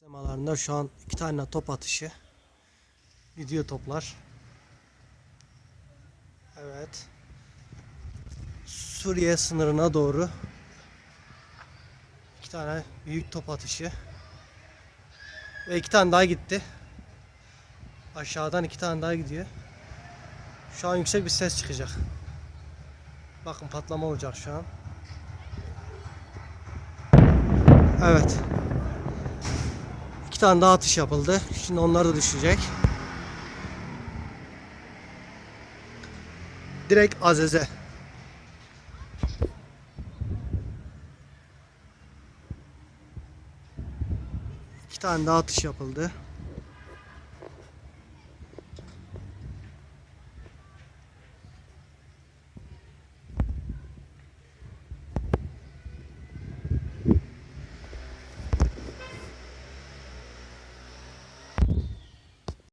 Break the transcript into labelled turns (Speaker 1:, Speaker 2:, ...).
Speaker 1: Semalarında şu an iki tane top atışı. Gidiyor toplar. Evet. Suriye sınırına doğru iki tane büyük top atışı. Ve iki tane daha gitti. Aşağıdan iki tane daha gidiyor. Şu an yüksek bir ses çıkacak. Bakın patlama olacak şu an. Evet. İki tane daha atış yapıldı. Şimdi onlar da düşecek. Direkt Azez'e. İki tane daha atış yapıldı.